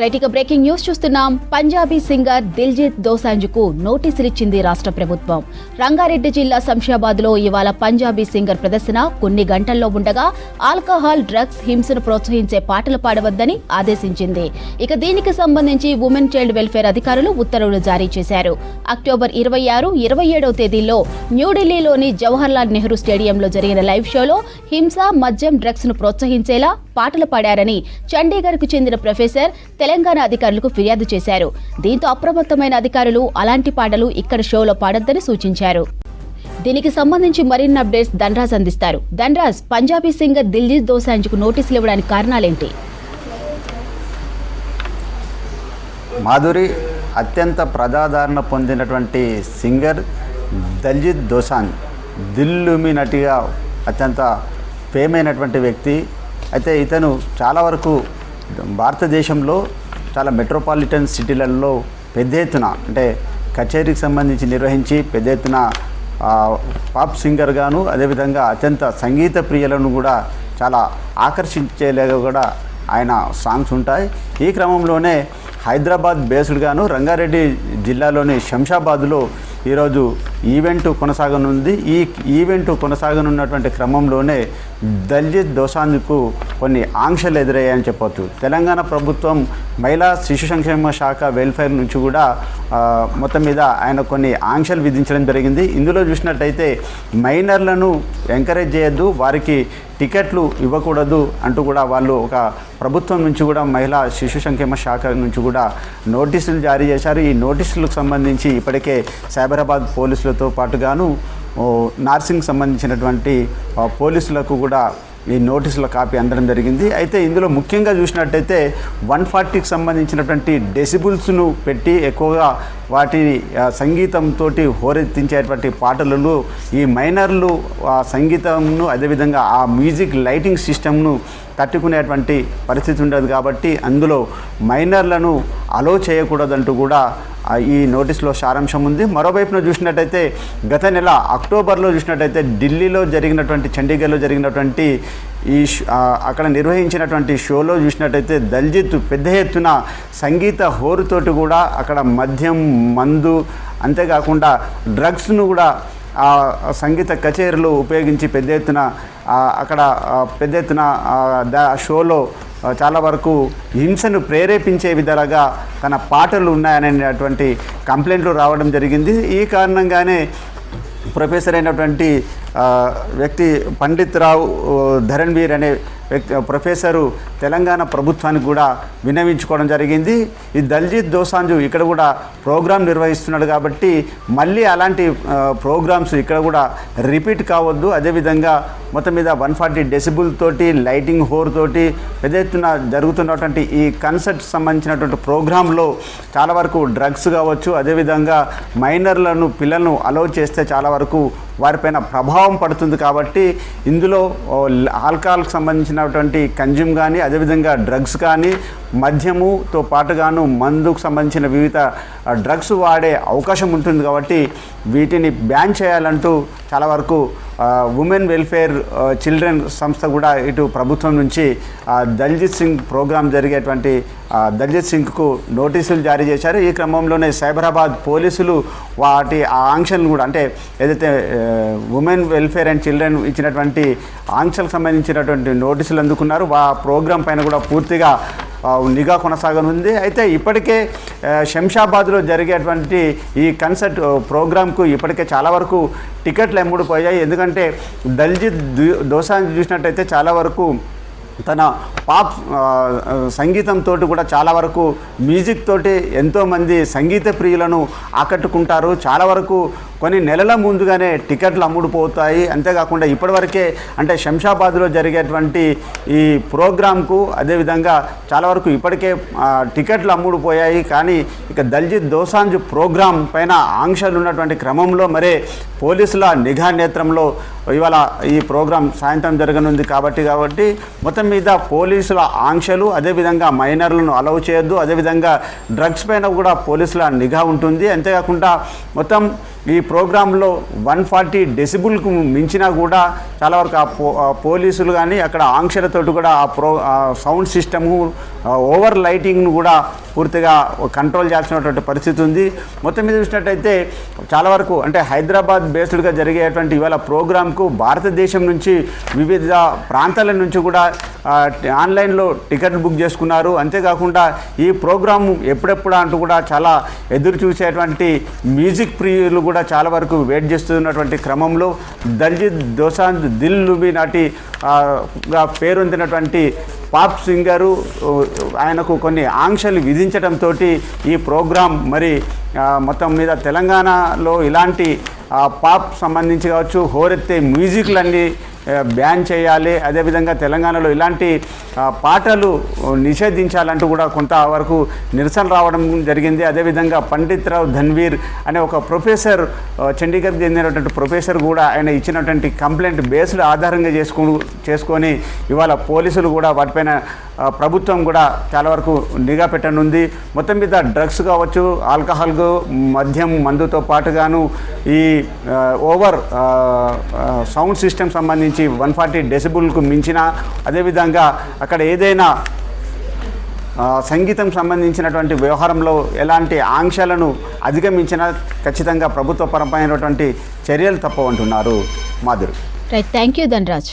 Right ఇక breaking news చూస్తున్నాం. Punjabi singer Diljit దోసాంజ్కు నోటీసులు ఇచ్చింది రాష్ట్ర ప్రభుత్వం. రంగారెడ్డి జిల్లా శంషాబాద్లో ఇవాళ పంజాబీ సింగర్ ప్రదర్శన కొన్ని గంటల్లో ఉండగా ఆల్కహాల్ డ్రగ్స్ హింసను ప్రోత్సహించే పాటలు పాడవద్దని ఆదేశించింది. ఇక దీనికి సంబంధించి ఉమెన్ చైల్డ్ వెల్ఫేర్ అధికారులు ఉత్తర్వులు జారీ చేశారు. అక్టోబర్ ఇరవై ఆరు ఇరవై ఏడవ తేదీలో న్యూఢిల్లీలోని జవహర్లాల్ నెహ్రూ స్టేడియంలో జరిగిన లైవ్ షోలో హింస మద్యం డ్రగ్స్ను ప్రోత్సహించేలా పాటలు పాడారని చండీగఢ్కు చెందిన ప్రొఫెసర్ తెలంగాణ అధికారులకు ఫిర్యాదు చేశారు. దీంతో అప్రమత్తమైన అధికారులు అలాంటి పాటలు ఇక్కడ షోలో పాడొద్దని సూచించారు. దీనికి సంబంధించి మరిన్ని అప్డేట్స్ ధనరాజ్ అందిస్తారు. ధనరాజ్ పంజాబీ సింగర్ దిల్జీత్ దోసాంజ్కు నోటీసులు ఇవ్వడానికి కారణాలేంటి? మాధురి అత్యంత ప్రజాదరణ పొందినటువంటి సింగర్ దల్జిత్ దోసాంజ్ దిల్లుమి నటిగా అత్యంత ఫేమ్ అయినటువంటి వ్యక్తి. అయితే ఇతను చాలా వరకు భారతదేశంలో చాలా మెట్రోపాలిటన్ సిటీలలో పెద్ద ఎత్తున అంటే కచేరీకి సంబంధించి నిర్వహించి పెద్ద ఎత్తున పాప్ సింగర్గాను అదేవిధంగా అత్యంత సంగీత ప్రియులను కూడా చాలా ఆకర్షించేలాగా కూడా ఆయన సాంగ్స్ ఉంటాయి. ఈ క్రమంలోనే హైదరాబాద్ బేస్డ్గాను రంగారెడ్డి జిల్లాలోని శంషాబాద్లో ఈరోజు ఈవెంట్ కొనసాగనుంది. ఈ ఈవెంట్ కొనసాగనున్నటువంటి క్రమంలోనే దళిత్ దోసాంజ్కు కొన్ని ఆంక్షలు ఎదురయ్యాయని చెప్పొచ్చు. తెలంగాణ ప్రభుత్వం మహిళా శిశు సంక్షేమ శాఖ వెల్ఫేర్ నుంచి కూడా మొత్తం మీద ఆయన కొన్ని ఆంక్షలు విధించడం జరిగింది. ఇందులో చూసినట్టయితే మైనర్లను ఎంకరేజ్ చేయొద్దు వారికి టికెట్లు ఇవ్వకూడదు అంటూ కూడా వాళ్ళు ఒక ప్రభుత్వం నుంచి కూడా మహిళా శిశు సంక్షేమ శాఖ నుంచి కూడా నోటీసులు జారీ చేశారు. ఈ నోటీసులకు సంబంధించి ఇప్పటికే సైబరాబాద్ పోలీసులు పోలీసులతో పాటుగాను నార్సింగ్ సంబంధించినటువంటి పోలీసులకు కూడా ఈ నోటీసుల కాపీ అందడం జరిగింది. అయితే ఇందులో ముఖ్యంగా చూసినట్టయితే వన్ ఫార్టీకి సంబంధించినటువంటి డెసిబుల్స్ను పెట్టి ఎక్కువగా వాటి సంగీతంతో హోరెత్తించేటువంటి పాటలను ఈ మైనర్లు ఆ సంగీతంను అదేవిధంగా ఆ మ్యూజిక్ లైటింగ్ సిస్టమ్ను తట్టుకునేటువంటి పరిస్థితి ఉండదు కాబట్టి అందులో మైనర్లను అలో చేయకూడదంటూ కూడా ఈ నోటీసులో సారాంశం ఉంది. మరోవైపున చూసినట్టయితే గత నెల అక్టోబర్లో చూసినట్టయితే ఢిల్లీలో జరిగినటువంటి చండీగఢ్లో జరిగినటువంటి ఈ అక్కడ నిర్వహించినటువంటి షోలో చూసినట్టయితే దల్జిత్ పెద్ద ఎత్తున సంగీత హోరుతోటి కూడా అక్కడ మద్యం మందు అంతేకాకుండా డ్రగ్స్ను కూడా ఆ సంగీత కచేరీలు ఉపయోగించి పెద్ద ఎత్తున అక్కడ పెద్ద ఎత్తున షోలో చాలా వరకు హింసను ప్రేరేపించే విధాలుగా తన పాటలు ఉన్నాయనేటువంటి కంప్లైంట్లు రావడం జరిగింది. ఈ కారణంగానే ప్రొఫెసర్ అయినటువంటి వ్యక్తి పండిత్ రావు ధరణ్ ధరణ్వీర్ అనే ప్రొఫెసరు తెలంగాణ ప్రభుత్వానికి కూడా విన్నవించుకోవడం జరిగింది. ఈ దల్జిత్ దోసాంజు ఇక్కడ కూడా ప్రోగ్రాం నిర్వహిస్తున్నాడు కాబట్టి మళ్ళీ అలాంటి ప్రోగ్రామ్స్ ఇక్కడ కూడా రిపీట్ కావద్దు. అదేవిధంగా మొత్తం మీద వన్ ఫార్టీ డెసిబుల్ తోటి లైటింగ్ హోర్ తోటి పెద్ద ఎత్తున జరుగుతున్నటువంటి ఈ కన్సర్ట్ సంబంధించినటువంటి ప్రోగ్రాంలో చాలా వరకు డ్రగ్స్ కావచ్చు అదేవిధంగా మైనర్లను పిల్లలను అలౌ చేస్తే చాలా వరకు వారిపైన ప్రభావం పడుతుంది కాబట్టి ఇందులో ఆల్కహాల్కి సంబంధించిన సంబంధించినటువంటి కన్జ్యూమ్ కానీ అదేవిధంగా డ్రగ్స్ కానీ మద్యముతో పాటుగాను మందుకు సంబంధించిన వివిధ డ్రగ్స్ వాడే అవకాశం ఉంటుంది కాబట్టి వీటిని బ్యాన్ చేయాలంటూ చాలా వరకు ఉమెన్ వెల్ఫేర్ చిల్డ్రన్ సంస్థ కూడా ఇటు ప్రభుత్వం నుంచి దల్జిత్ సింగ్ ప్రోగ్రాం జరిగేటువంటి దల్జిత్ సింగ్కు నోటీసులు జారీ చేశారు. ఈ క్రమంలోనే సైబరాబాద్ పోలీసులు వాటి ఆ ఆంక్షలను కూడా అంటే ఏదైతే ఉమెన్ వెల్ఫేర్ అండ్ చిల్డ్రన్ ఇచ్చినటువంటి ఆంక్షలకు సంబంధించినటువంటి నోటీసులు అందుకున్నారు. ఆ ప్రోగ్రాం పైన కూడా పూర్తిగా నిఘా కొనసాగనుంది. అయితే ఇప్పటికే శంషాబాద్లో జరిగేటువంటి ఈ కన్సర్ట్ ప్రోగ్రామ్కు ఇప్పటికే చాలా వరకు టికెట్లు ఎమ్ముడిపోయాయి ఎందుకంటే దల్జిత్ దోసాన్ని చూసినట్టయితే చాలా వరకు తన పాప్ సంగీతంతో కూడా చాలా వరకు మ్యూజిక్ తోటి ఎంతోమంది సంగీత ప్రియులను ఆకట్టుకుంటారు. చాలా వరకు కొన్ని నెలల ముందుగానే టికెట్లు అమ్ముడుపోతాయి. అంతేకాకుండా ఇప్పటివరకే అంటే శంషాబాద్లో జరిగేటువంటి ఈ ప్రోగ్రాంకు అదేవిధంగా చాలా వరకు ఇప్పటికే టికెట్లు అమ్ముడుపోయాయి. కానీ ఇక దల్జిత్ దోసాంజ్ ప్రోగ్రాం పైన ఆంక్షలు ఉన్నటువంటి క్రమంలో మరే పోలీసుల నిఘా నేత్రంలో ఇవాళ ఈ ప్రోగ్రాం సాయంత్రం జరగనుంది కాబట్టి కాబట్టి మొత్తం మీద పోలీసుల ఆంక్షలు అదేవిధంగా మైనర్లను అలౌ చేయొద్దు అదేవిధంగా డ్రగ్స్ పైన కూడా పోలీసుల నిఘా ఉంటుంది. అంతేకాకుండా మొత్తం ఈ ప్రోగ్రాంలో వన్ ఫార్టీ డెసిబుల్కు మించినా కూడా చాలా వరకు ఆ పో పోలీసులు కానీ అక్కడ ఆంక్షలతోటి కూడా ఆ ప్రో సౌండ్ సిస్టము ఓవర్ లైటింగ్ను కూడా పూర్తిగా కంట్రోల్ చేయాల్సినటువంటి పరిస్థితి ఉంది. మొత్తం మీద చూసినట్టయితే చాలా వరకు అంటే హైదరాబాద్ బేస్డ్గా జరిగేటువంటి ఇవాళ ప్రోగ్రాంకు భారతదేశం నుంచి వివిధ ప్రాంతాల నుంచి కూడా ఆన్లైన్లో టికెట్ బుక్ చేసుకున్నారు. అంతేకాకుండా ఈ ప్రోగ్రాం ఎప్పుడెప్పుడు అంటూ కూడా చాలా ఎదురు చూసేటువంటి మ్యూజిక్ ప్రియులు కూడా చాలా వరకు వెయిట్ చేస్తున్నటువంటి క్రమంలో దల్జిత్ దోసాంత్ దిల్ లుబి నాటి పేరొందినటువంటి పాప్ సింగరు ఆయనకు కొన్ని ఆంక్షలు విధించడంతో ఈ ప్రోగ్రాం మరి మొత్తం మీద తెలంగాణలో ఇలాంటి పాప్ సంబంధించి కావచ్చు హోరెత్తే మ్యూజిక్లన్నీ బ్యాన్ చేయాలి. అదేవిధంగా తెలంగాణలో ఇలాంటి పాటలు నిషేధించాలంటూ కూడా కొంతవరకు నిరసన రావడం జరిగింది. అదేవిధంగా పండిత్ రావు ధన్వీర్ అనే ఒక ప్రొఫెసర్ ఆ, చండీగఢ్ చెందినటువంటి ప్రొఫెసర్ కూడా ఆయన ఇచ్చినటువంటి కంప్లైంట్ బేస్డ్ ఆధారంగా చేసుకు చేసుకొని ఇవాళ పోలీసులు కూడా వాటిపైన ప్రభుత్వం కూడా చాలా వరకు నిఘా పెట్టనుంది. మొత్తం మీద డ్రగ్స్ కావచ్చు ఆల్కహాల్ మద్యం మందుతో పాటుగాను ఈ ఓవర్ సౌండ్ సిస్టమ్ సంబంధించి వన్ ఫార్టీ డెసిబుల్కు మించిన అదేవిధంగా అక్కడ ఏదైనా సంగీతం సంబంధించినటువంటి వ్యవహారంలో ఎలాంటి ఆంక్షలను అధిగమించినా ఖచ్చితంగా ప్రభుత్వపరమైనటువంటి చర్యలు తప్పవంటున్నారు Madhuri. Right thank you Dhanraj.